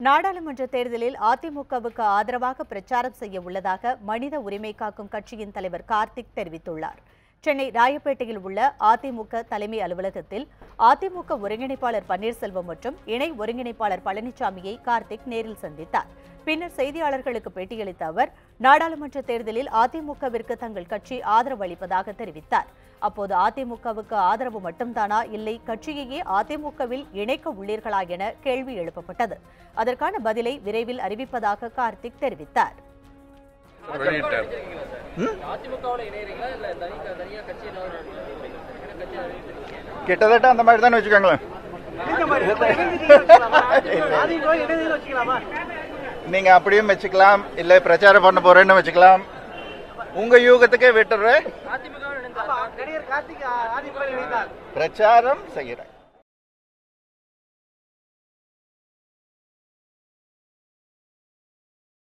நாடாளுமன்ற தேர்தலில் அதிமுகவுக்கு ஆதரவாக பிரச்சாரம் செய்ய உள்ளதாக மனித உரிமை காக்கும் கட்சியின் தலைவர் கார்த்திக் தெரிவித்துள்ளார். சென்னை ராயப்பேட்டையில் உள்ள அதிமுக தலைமை அலுவலகத்தில் அதிமுக ஒருங்கிணைப்பாளர் பன்னீர்செல்வம் மற்றும் இணை ஒருங்கிணைப்பாளர் பழனிசாமியை கார்த்திக் நேரில் சந்தித்தார். பின்னர் செய்தியாளர்களுக்கு பேட்டியளித்த அவர் நாடாளுமன்ற தேர்தலில் அதிமுகவிற்கு தங்கள் கட்சி ஆதரவு அளிப்பதாக தெரிவித்தார். அப்போது அதிமுகவுக்கு ஆதரவு மட்டும்தானா? இல்லை கட்சியையே அதிமுகவில் இணைக்க உள்ளீர்களா என கேள்வி எழுப்பப்பட்டது. அதற்கான பதிலை விரைவில் அறிவிப்பதாக கார்த்திக் தெரிவித்தார். கிட்டத்தட்ட அந்த மாதிரி தானே வச்சுக்கோங்களேன். நீங்க அப்படியும் வச்சுக்கலாம். இல்ல பிரச்சாரம் பண்ண போறேன்னு வச்சுக்கலாம். உங்க யூகத்துக்கே விட்டுறேன் பிரச்சாரம் செய்யறேன்.